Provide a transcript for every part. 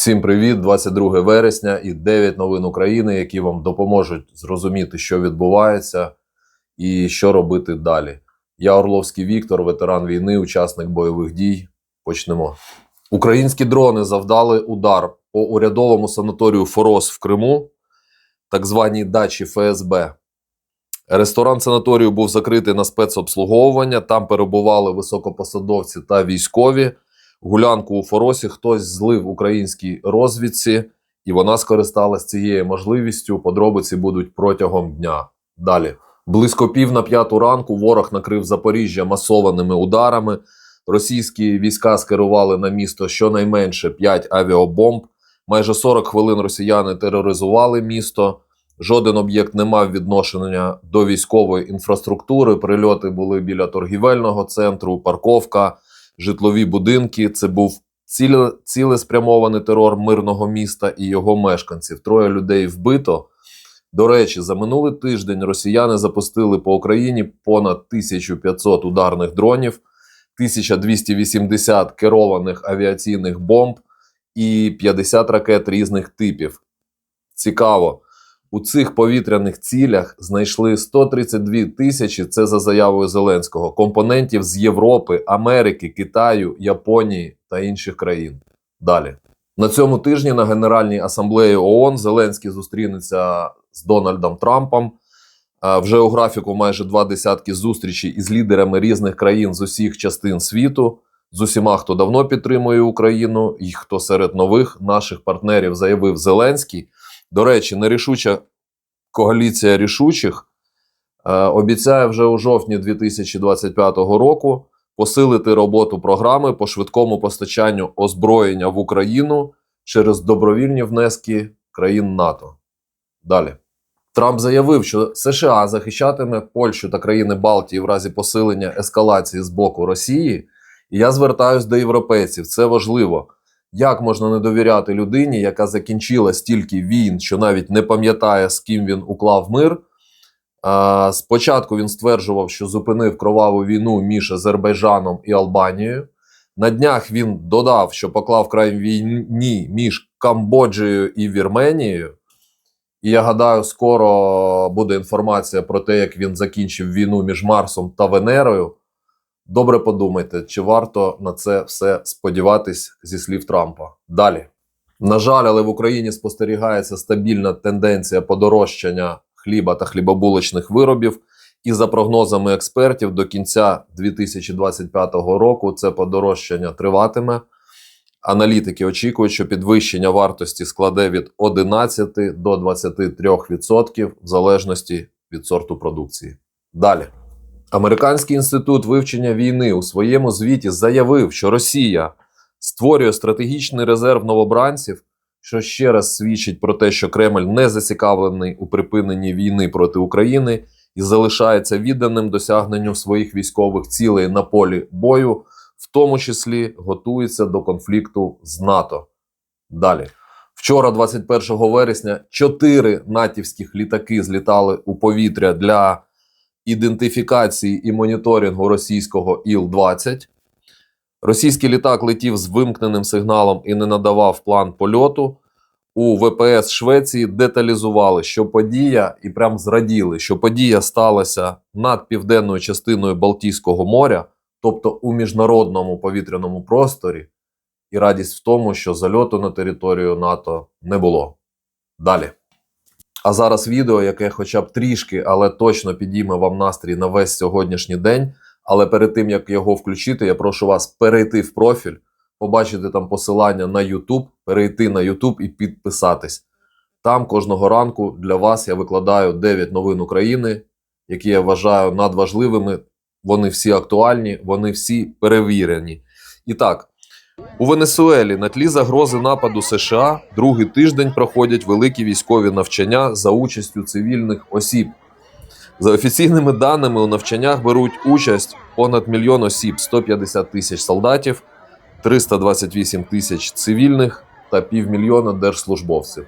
Всім привіт! 22 вересня і 9 новин України, які вам допоможуть зрозуміти, що відбувається і що робити далі. Я Орловський Віктор, ветеран війни, учасник бойових дій. Почнемо. Українські дрони завдали удар по урядовому санаторію Форос в Криму, так званій дачі ФСБ. Ресторан санаторію був закритий на спецобслуговування. Там перебували високопосадовці та військові. Гулянку у Форосі хтось злив українській розвідці, і вона скористалась цією можливістю. Подробиці будуть протягом дня. Далі. Близько пів на п'яту ранку ворог накрив Запоріжжя масованими ударами. Російські війська скерували на місто щонайменше 5 авіабомб. Майже 40 хвилин росіяни тероризували місто. Жоден об'єкт не мав відношення до військової інфраструктури. Прильоти були біля торгівельного центру, парковка, житлові будинки. Це був ціле, цілеспрямований терор мирного міста і його мешканців. Троє людей вбито. До речі, за минулий тиждень росіяни запустили по Україні понад 1500 ударних дронів, 1280 керованих авіаційних бомб і 50 ракет різних типів. Цікаво. У цих повітряних цілях знайшли 132 тисячі, це за заявою Зеленського, компонентів з Європи, Америки, Китаю, Японії та інших країн. Далі. На цьому тижні на Генеральній асамблеї ООН Зеленський зустрінеться з Дональдом Трампом. Вже у графіку майже два десятки зустрічей із лідерами різних країн з усіх частин світу, з усіма, хто давно підтримує Україну, і хто серед нових наших партнерів заявив Зеленський. До речі, нерішуча коаліція рішучих е, обіцяє вже у жовтні 2025 року посилити роботу програми по швидкому постачанню озброєння в Україну через добровільні внески країн НАТО. Далі. Трамп заявив, що США захищатиме Польщу та країни Балтії в разі посилення ескалації з боку Росії. І я звертаюсь до європейців. Це важливо. Як можна не довіряти людині, яка закінчила стільки війн, що навіть не пам'ятає, з ким він уклав мир? Спочатку він стверджував, що зупинив кроваву війну між Азербайджаном і Албанією. На днях він додав, що поклав край війні між Камбоджею і Вірменією. І я гадаю, скоро буде інформація про те, як він закінчив війну між Марсом та Венерою. Добре подумайте, чи варто на це все сподіватись зі слів Трампа. Далі. На жаль, але в Україні спостерігається стабільна тенденція подорожчання хліба та хлібобулочних виробів. І за прогнозами експертів, до кінця 2025 року це подорожчання триватиме. Аналітики очікують, що підвищення вартості складе від 11 до 23% в залежності від сорту продукції. Далі. Американський інститут вивчення війни у своєму звіті заявив, що Росія створює стратегічний резерв новобранців, що ще раз свідчить про те, що Кремль не зацікавлений у припиненні війни проти України і залишається відданим досягненню своїх військових цілей на полі бою, в тому числі готується до конфлікту з НАТО. Далі. Вчора, 21 вересня, чотири натівських літаки злітали у повітря для ідентифікації і моніторингу російського Іл-20. Російський літак летів з вимкненим сигналом і не надавав план польоту. У ВПС Швеції деталізували, що подія, і прям зраділи, що подія сталася над південною частиною Балтійського моря, тобто у міжнародному повітряному просторі, і радість в тому, що зальоту на територію НАТО не було. Далі. А зараз відео, яке хоча б трішки, але точно підійме вам настрій на весь сьогоднішній день. Але перед тим як його включити, я прошу вас перейти в профіль, побачити там посилання на YouTube, перейти на YouTube і підписатись. Там кожного ранку для вас я викладаю 9 новин України, які я вважаю надважливими. Вони всі актуальні, вони всі перевірені. І так, у Венесуелі на тлі загрози нападу США другий тиждень проходять великі військові навчання за участю цивільних осіб. За офіційними даними, у навчаннях беруть участь понад мільйон осіб, 150 тисяч солдатів, 328 тисяч цивільних та півмільйона держслужбовців.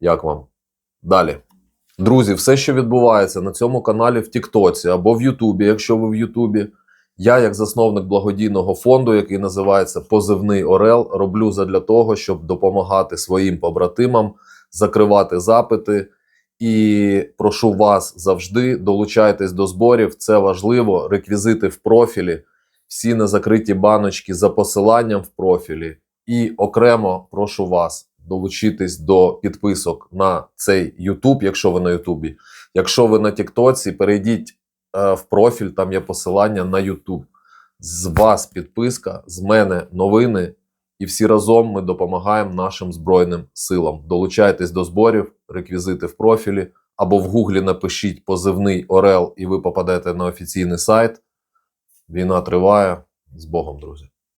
Як вам? Далі. Друзі, все, що відбувається на цьому каналі в Тіктоці або в Ютубі, якщо ви в Ютубі, Я, як засновник благодійного фонду, який називається Позивний Орел, роблю задля того, щоб допомагати своїм побратимам, закривати запити. І прошу вас завжди долучайтесь до зборів. Це важливо. Реквізити в профілі, всі незакриті баночки за посиланням в профілі. І окремо прошу вас долучитись до підписок на цей YouTube, якщо ви на Ютубі. Якщо ви на Тіктоці, перейдіть в профіль, там є посилання на YouTube. З вас підписка, з мене новини, і всі разом ми допомагаємо нашим Збройним силам. Долучайтесь до зборів, реквізити в профілі, або в Гуглі напишіть позивний Орел, і ви попадете на офіційний сайт. Війна триває. З Богом, друзі.